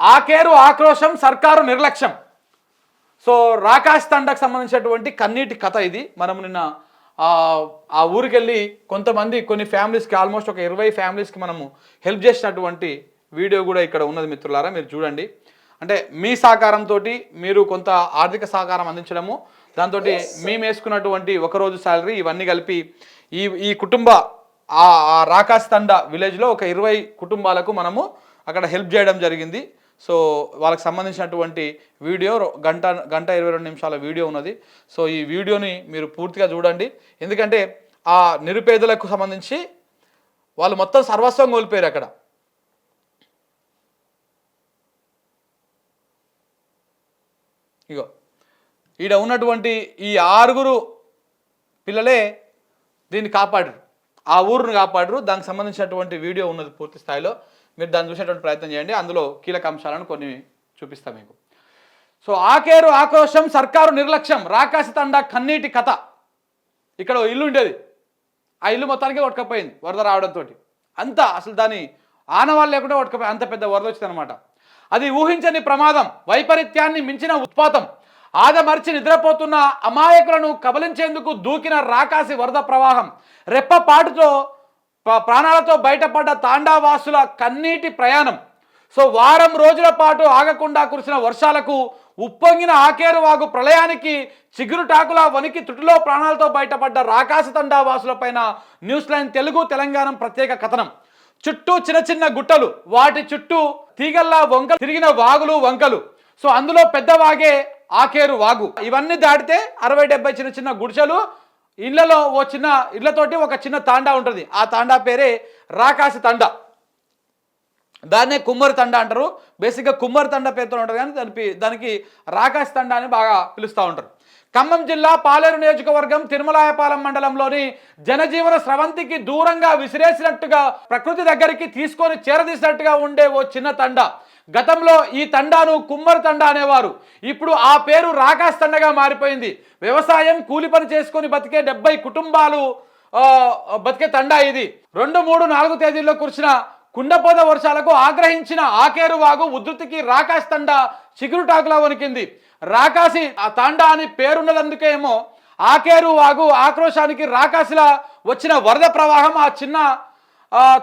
ఆకేరు ఆక్రోశం సర్కారు నిర్లక్ష్యం. సో రాకాశ్ తండకు సంబంధించినటువంటి కన్నీటి కథ ఇది. మనం నిన్న ఆ, ఊరికి వెళ్ళి కొంతమంది కొన్ని ఫ్యామిలీస్కి ఆల్మోస్ట్ ఒక ఇరవై ఫ్యామిలీస్కి మనము హెల్ప్ చేసినటువంటి వీడియో కూడా ఇక్కడ ఉన్నది మిత్రులారా మీరు చూడండి. అంటే మీ సహకారంతో మీరు కొంత ఆర్థిక సహకారం అందించడము దాంతో మేము వేసుకున్నటువంటి ఒకరోజు శాలరీ ఇవన్నీ కలిపి ఈ ఈ కుటుంబ ఆ రాకాశ్ తండ విలేజ్లో ఒక ఇరవై కుటుంబాలకు మనము అక్కడ హెల్ప్ చేయడం జరిగింది. సో వాళ్ళకి సంబంధించినటువంటి వీడియో గంట గంట ఇరవై రెండు నిమిషాల వీడియో ఉన్నది. సో ఈ వీడియోని మీరు పూర్తిగా చూడండి. ఎందుకంటే ఆ నిరుపేదలకు సంబంధించి వాళ్ళు మొత్తం సర్వస్వం కోల్పోయారు అక్కడ. ఇగో ఈడ ఉన్నటువంటి ఈ ఆరుగురు పిల్లలే దీన్ని కాపాడరు ఆ ఊరును కాపాడరు దానికి సంబంధించినటువంటి వీడియో ఉన్నది పూర్తి స్థాయిలో. మీరు దాన్ని చూసేటువంటి ప్రయత్నం చేయండి. అందులో కీలక అంశాలను కొన్ని చూపిస్తాం మీకు. సో ఆకేరు ఆక్రోశం సర్కారు నిర్లక్ష్యం రాకాసి తండ కన్నీటి కథ. ఇక్కడ ఓ ఇల్లు ఉండేది. ఆ ఇల్లు మొత్తానికి కొట్టుకపోయింది వరద రావడంతో అంతా అసలు దాని ఆనవాళ్ళు లేకుండా కొట్టుకపోయి అంత పెద్ద వరద వచ్చింది అనమాట అది ఊహించని ప్రమాదం వైపరీత్యాన్ని మించిన ఉత్పాతం. ఆదమర్చి నిద్రపోతున్న అమాయకులను కబలించేందుకు దూకిన రాకాసి వరద ప్రవాహం. రెప్పపాటుతో ప్రాణాలతో బయటపడ్డ తాండావాసుల కన్నీటి ప్రయాణం. సో వారం రోజుల పాటు ఆగకుండా కురిసిన వర్షాలకు ఉప్పొంగిన ఆకేరు వాగు ప్రళయానికి చిగురుటాకుల వణికి తుటిలో ప్రాణాలతో బయటపడ్డ రాకాశ తండావాసులపైన న్యూస్ లైన్ తెలుగు తెలంగాణ ప్రత్యేక కథనం. చుట్టూ చిన్న చిన్న గుట్టలు వాటి చుట్టూ తీగల్లా వంకలు తిరిగిన వాగులు వంకలు. సో అందులో పెద్ద వాగే ఆకేరు వాగు ఇవన్నీ దాటితే అరవై డెబ్బై చిన్న చిన్న గుడిసెలు ఇళ్ళలో ఓ చిన్న ఇళ్ళతోటి ఒక చిన్న తాండా ఉంటుంది. ఆ తాండా పేరే రాకాసి తాండా. దాన్నే కుమ్మరి తండ అంటారు. బేసిక్గా కుమ్మరి తండ పేరుతో ఉంటుంది కానీ దానికి దానికి రాకాశ్ తండ అని బాగా పిలుస్తూ ఉంటారు. ఖమ్మం జిల్లా పాలేరు నియోజకవర్గం తిరుమలాయపాలెం మండలంలోని జనజీవన స్రవంతికి దూరంగా విసిరేసినట్టుగా ప్రకృతి దగ్గరికి తీసుకొని చేరదీసినట్టుగా ఉండే ఓ చిన్న తండ. గతంలో ఈ తండాను కుమ్మరి తండ అనేవారు. ఇప్పుడు ఆ పేరు రాకాశ్ తండగా మారిపోయింది. వ్యవసాయం కూలి పని చేసుకొని బతికే డెబ్బై కుటుంబాలు బతికే తండా ఇది. రెండు మూడు నాలుగు తేదీల్లో కురిసిన కుండపోద వర్షాలకు ఆగ్రహించిన ఆకేరు వాగు ఉధృతికి రాకాశ్ తండా చిగురుటాకులా వణికింది. రాకాసి ఆ తాండా అని పేరున్నదందుకేమో ఆకేరు వాగు ఆక్రోశానికి రాకాశిలా వచ్చిన వరద ప్రవాహం ఆ చిన్న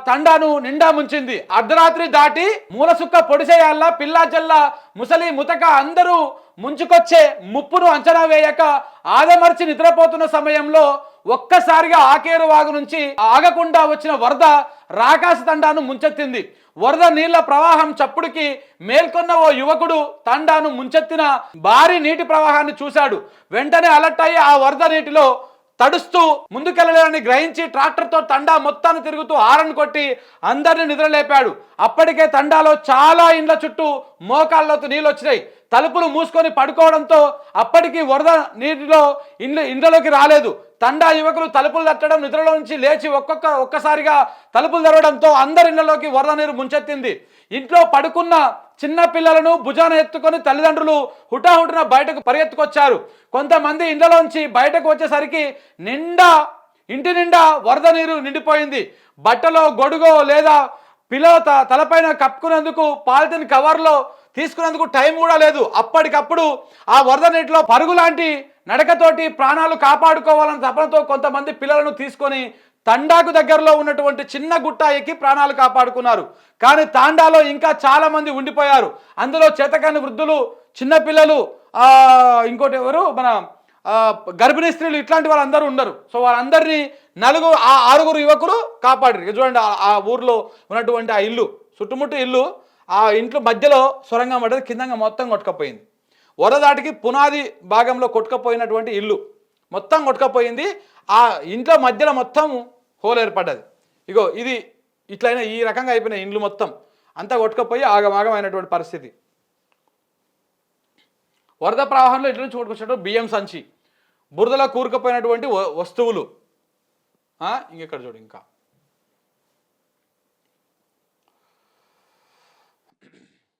తండాను నిండా ముంచింది. అర్ధరాత్రి దాటి మూలసుక్క పొడిసేయాల్లా పిల్లాజల్లా ముసలి ముతక అందరూ ముంచుకొచ్చే ముప్పును అంచనా వేయక ఆదమర్చి నిద్రపోతున్న సమయంలో ఒక్కసారిగా ఆకేరు వాగు నుంచి ఆగకుండా వచ్చిన వరద రాకాసి తండాను ముంచెత్తింది. వరద నీళ్ళ ప్రవాహం చప్పుడుకి మేల్కొన్న ఓ యువకుడు తండాను ముంచెత్తిన భారీ నీటి ప్రవాహాన్ని చూశాడు. వెంటనే అలర్ట్ అయ్యి ఆ వరద నీటిలో తడుస్తూ ముందుకెళ్ళలేదని గ్రహించి ట్రాక్టర్తో తండా మొత్తాన్ని తిరుగుతూ హారన్ కొట్టి అందరిని నిద్రలేపాడు. అప్పటికే తండాలో చాలా ఇండ్ల చుట్టూ మోకాళ్ళతో నీళ్ళు వచ్చినాయి తలుపులు మూసుకొని పడుకోవడంతో అప్పటికి వరద నీటిలో ఇండ్ల ఇండ్లలోకి రాలేదు. తండా యువకులు తలుపులు తట్టడం నిద్రలో నుంచి లేచి ఒక్కొక్క ఒక్కసారిగా తలుపులు తెరవడంతో అందరి ఇళ్ళలోకి వరద నీరు ముంచెత్తింది. ఇంట్లో పడుకున్న చిన్న పిల్లలను భుజాన ఎత్తుకొని తల్లిదండ్రులు హుటాహుటిన బయటకు పరిగెత్తుకొచ్చారు. కొంతమంది ఇండ్లలోంచి బయటకు వచ్చేసరికి నిండా ఇంటి నిండా వరద నీరు నిండిపోయింది. బట్టలో గొడుగో లేదా పిల్ల తలపైన కప్పుకునేందుకు పాలిథిన్ కవర్లో తీసుకునేందుకు టైం కూడా లేదు. అప్పటికప్పుడు ఆ వరద నీటిలో పరుగు లాంటి నడకతోటి ప్రాణాలు కాపాడుకోవాలన్న తపనతో కొంతమంది పిల్లలను తీసుకొని తండాకు దగ్గరలో ఉన్నటువంటి చిన్న గుట్ట ఎక్కి ప్రాణాలు కాపాడుకున్నారు. కానీ తాండాలో ఇంకా చాలా మంది ఉండిపోయారు. అందులో చేతకాని వృద్ధులు చిన్నపిల్లలు ఇంకోటి ఎవరు? మన గర్భిణీ స్త్రీలు ఇట్లాంటి వాళ్ళందరూ ఉండరు. సో వాళ్ళందరినీ నలుగురు ఆ ఆరుగురు యువకులు కాపాడారు చూడండి ఆ ఊర్లో ఉన్నటువంటి ఆ ఇల్లు చుట్టుముట్టు ఇల్లు ఆ ఇంట్లో మధ్యలో సొరంగం పడ్డది కిందంగా మొత్తం కొట్టుకపోయింది. వరదాటికి పునాది భాగంలో కొట్టుకపోయినటువంటి ఇల్లు మొత్తం కొట్టుకపోయింది. ఆ ఇంట్లో మధ్యలో మొత్తం హోల్ ఏర్పడ్డది. ఇగో ఇది ఇట్లయినా ఈ రకంగా అయిపోయిన ఇండ్లు మొత్తం. అంతా కొట్టుకపోయి ఆగమాగమైనటువంటి పరిస్థితి. వరద ప్రవాహంలో ఇట్ల నుంచి కొట్టుకొచ్చినట్టు? బియ్యం సంచి. బురదలో కూరుకుపోయినటువంటి వ- వస్తువులు. ఇంకెక్కడ చూడు ఇంకా.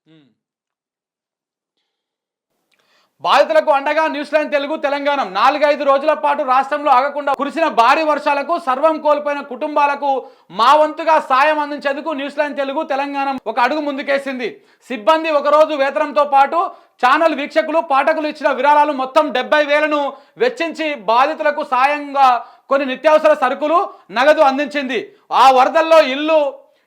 Hmm. బాధితులకు అండగా న్యూస్ లైన్ తెలుగు తెలంగాణ. నాలుగైదు రోజుల పాటు రాష్ట్రంలో ఆగకుండా కురిసిన భారీ వర్షాలకు సర్వం కోల్పోయిన కుటుంబాలకు మా వంతుగా సాయం అందించేందుకు న్యూస్ లైన్ తెలుగు తెలంగాణ ఒక అడుగు ముందుకేసింది. సిబ్బంది ఒకరోజు వేతనంతో పాటు ఛానల్ వీక్షకులు పాఠకులు ఇచ్చిన విరాళాలు మొత్తం డెబ్బై వేలను వెచ్చించి బాధితులకు సాయంగా కొన్ని నిత్యావసర సరుకులు నగదు అందించింది. ఆ వరదల్లో ఇల్లు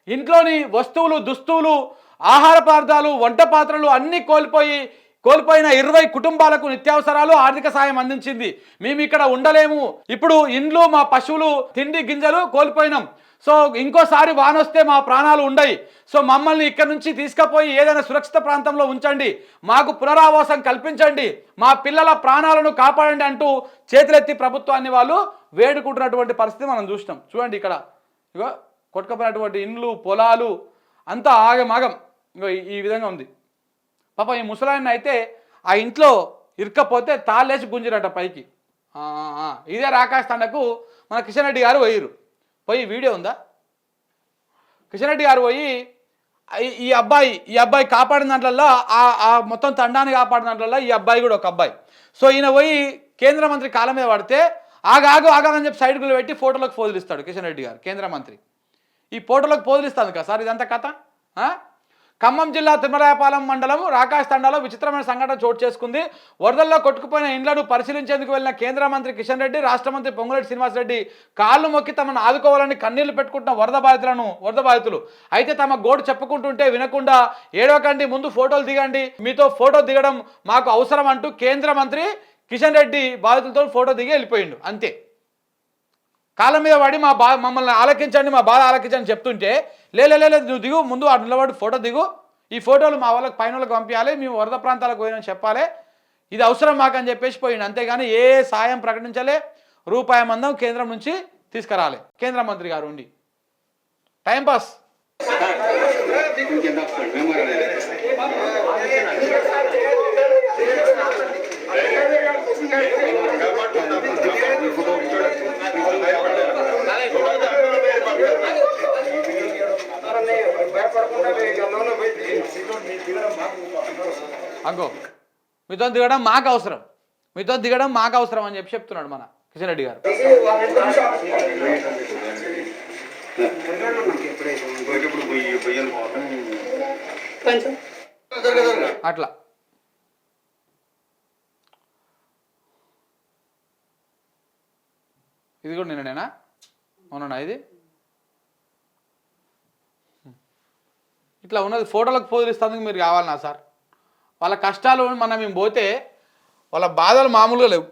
ఇంట్లోని వస్తువులు దుస్తువులు ఆహార పదార్థాలు వంట పాత్రలు అన్నీ కోల్పోయి కోల్పోయిన ఇరవై కుటుంబాలకు నిత్యావసరాలు ఆర్థిక సాయం అందించింది. మేము ఇక్కడ ఉండలేము. ఇప్పుడు ఇండ్లు మా పశువులు తిండి గింజలు కోల్పోయినాం. సో ఇంకోసారి వానొస్తే మా ప్రాణాలు ఉండయి. సో మమ్మల్ని ఇక్కడ నుంచి తీసుకుపోయి ఏదైనా సురక్షిత ప్రాంతంలో ఉంచండి. మాకు పునరావాసం కల్పించండి. మా పిల్లల ప్రాణాలను కాపాడండి అంటూ చేతులెత్తి ప్రభుత్వాన్ని వాళ్ళు వేడుకుంటున్నటువంటి పరిస్థితి మనం చూసినాం. చూడండి ఇక్కడ. ఇగో కొట్టుకపోయినటువంటి ఇండ్లు పొలాలు అంతా ఆగమాగం. ఇంకో ఈ- విధంగా ఉంది. పాప ఈ ముసలాయన అయితే ఆ ఇంట్లో ఇరక్కపోతే తాళ్ళేసి గుంజిరట పైకి. ఇదే రాకాశ్ తండకు మన కిషన్ రెడ్డి గారు పోయిరు పోయి వీడియో ఉందా? కిషన్ రెడ్డి గారు పోయి ఈ- అబ్బాయి ఈ అబ్బాయి కాపాడిన దాంట్లో ఆ ఆ మొత్తం తండాన్ని కాపాడిన దాంట్లో ఈ అబ్బాయి కూడా ఒక అబ్బాయి. సో ఈయన పోయి కేంద్ర మంత్రి కాలం మీద పడితే ఆగాగు ఆగాగని చెప్పి సైడ్కులు పెట్టి ఫోటోలకు పోదులిస్తాడు ఇస్తాడు కిషన్ రెడ్డి గారు కేంద్ర మంత్రి. ఈ ఫోటోలకు పోదులిస్తాను ఇస్తాను కదా సార్ ఇదంతా కథ? ఖమ్మం జిల్లా తిమ్మరాయపాలెం మండలం రాకాశ్ తండాలో విచిత్రమైన సంఘటన చోటు చేసుకుంది. వరదల్లో కొట్టుకుపోయిన ఇండ్లను పరిశీలించేందుకు వెళ్ళిన కేంద్ర మంత్రి కిషన్ రెడ్డి రాష్ట్ర మంత్రి పొంగులేటి శ్రీనివాసరెడ్డి కాళ్ళు మొక్కి తమను ఆదుకోవాలని కన్నీళ్ళు పెట్టుకుంటున్న వరద బాధితులను వరద బాధితులు. అయితే తమ గోడు చెప్పుకుంటుంటే వినకుండా ఏడవకండి ముందు ఫోటోలు దిగండి మీతో ఫోటో దిగడం మాకు అవసరం అంటూ కేంద్ర మంత్రి కిషన్ రెడ్డి బాధితులతో ఫోటో దిగి వెళ్ళిపోయిండు. అంతే. కాళ్ళ మీద పడి మా బా మమ్మల్ని ఆలకించండి మా బాధ ఆలకించండి చెప్తుంటే లే లే, నువ్వు దిగు ముందు అటు నిలబడి ఫోటో దిగు. ఈ ఫోటోలు మా వాళ్ళకి పైన వాళ్ళకి పంపించాలి మేము వరద ప్రాంతాలకు పోయినా చెప్పాలి. ఇది అవసరం మాకని చెప్పేసి పోయింది అంతేగాని ఏ సాయం ప్రకటించలే. రూపాయి మందం కేంద్రం నుంచి తీసుకురాలి. కేంద్ర మంత్రి గారు ఉండి. టైంపాస్ అంకో మీతో దిగడం మాకు అవసరం. మీతో దిగడం మాకు అవసరం అని చెప్పి చెప్తున్నాడు మన కిషన్ రెడ్డి గారు అట్లా. ఇది కూడా నిన్ననేనా? అవునా ఇది? ఇట్లా ఉన్నది ఫోటోలకు పోజులు మీరు కావాలన్నా సార్. వాళ్ళ కష్టాలు మనం మేము పోతే వాళ్ళ బాధలు మామూలుగా లేవు.